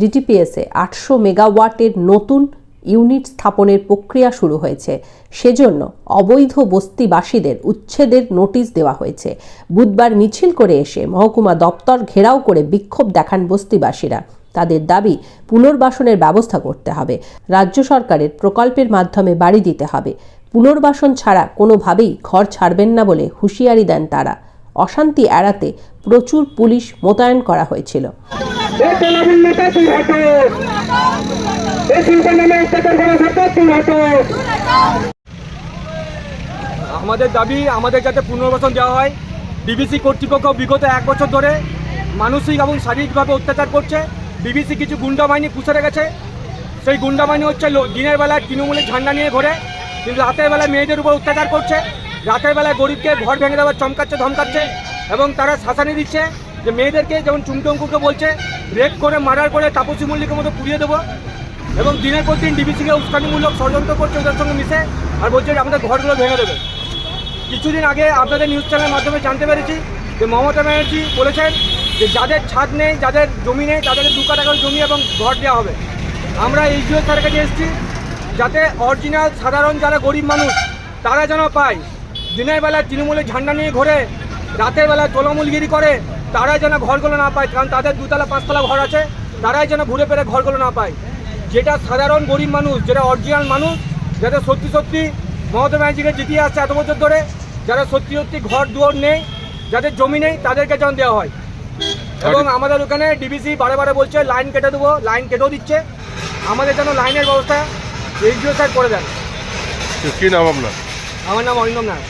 ডিটিপিএসে আটশো মেগাওয়াটের নতুন ইউনিট স্থাপনের প্রক্রিয়া শুরু হয়েছে। সেজন্য অবৈধ বস্তিবাসীদের উচ্ছেদের নোটিশ দেওয়া হয়েছে। বুধবার মিছিল করে এসে মহকুমা দপ্তর ঘেরাও করে বিক্ষোভ দেখান বস্তিবাসীরা। তাদের দাবি, পুনর্বাসনের ব্যবস্থা করতে হবে। রাজ্য সরকারের প্রকল্পের মাধ্যমে বাড়ি দিতে হবে। পুনর্বাসন ছাড়া কোনোভাবেই ঘর ছাড়বেন না বলে হুঁশিয়ারি দেন তারা। অশান্তি এড়াতে প্রচুর পুলিশ মোতায়েন করা হয়েছিল। আমাদের দাবি, আমাদের যাতে পুনর্বাসন দেওয়া হয় বিবিসি কর্তৃপক্ষ বিগত এক বছর ধরে মানসিক এবং শারীরিকভাবে অত্যাচার করছে। বিবিসি কিছু গুন্ডা বাহিনী পুষে রেখেছে। সেই গুন্ডা বাহিনী হচ্ছে দিনের বেলায় তৃণমূলের ঝান্ডা নিয়ে ঘোরে, কিন্তু রাতের বেলায় মেয়েদের উপর অত্যাচার করছে। রাতের বেলায় গরিবকে ঘর ভেঙে দেওয়ার চমকাচ্ছে, ধমকাচ্ছে এবং তারা শাসানি দিচ্ছে। যে মেয়েদেরকে যেমন চুমটঙ্কুকে বলছে রেপ করে মার্ডার করে তাপসী মল্লিকের মতো পুড়িয়ে দেবো। এবং দিনের পর দিন ডিবিসিকে উস্কানিমূলক ষড়যন্ত্র করছে, ওদের সঙ্গে মিশে, আর বলছে আমাদের ঘরগুলো ভেঙে দেবে। কিছুদিন আগে আপনাদের নিউজ চ্যানেলের মাধ্যমে জানতে পেরেছি যে মমতা ব্যানার্জি বলেছেন যে যাদের ছাদ নেই, যাদের জমি নেই, তাদেরকে দু কাটা করে জমি এবং ঘর দেওয়া হবে। আমরা এইচডিও স্যারের কাছে এসেছি যাতে অরিজিনাল, সাধারণ যারা গরিব মানুষ, তারা যেন পায়। দিনের বেলা তৃণমূলের ঝান্ডা নিয়ে ঘোরে, রাতের বেলা তোলামূলগিরি করে তারাই যেন ঘরগুলো না পায় কারণ তাদের দুতলা পাঁচতলা ঘর আছে তারাই যেন ঘুরে ফেরে ঘরগুলো না পায়। যেটা সাধারণ গরিব মানুষ যেটা অরিজিনাল মানুষ যাতে সত্যি সত্যি মমতা ব্যানার্জিকে জিতিয়ে আসছে এত বছর ধরে যারা সত্যি সত্যি ঘর দুয়ার নেই যাদের জমি নেই তাদেরকে যেন দেওয়া হয়। এবং আমাদের ওখানে ডিবিসি বারে বারে বলছে লাইন কেটে দেবো লাইন কেটেও দিচ্ছে। আমাদের যেন লাইনের ব্যবস্থা এনজিও স্যার করে দেন। কি নাম আপনার? আমার নাম অরিন্দম নাথ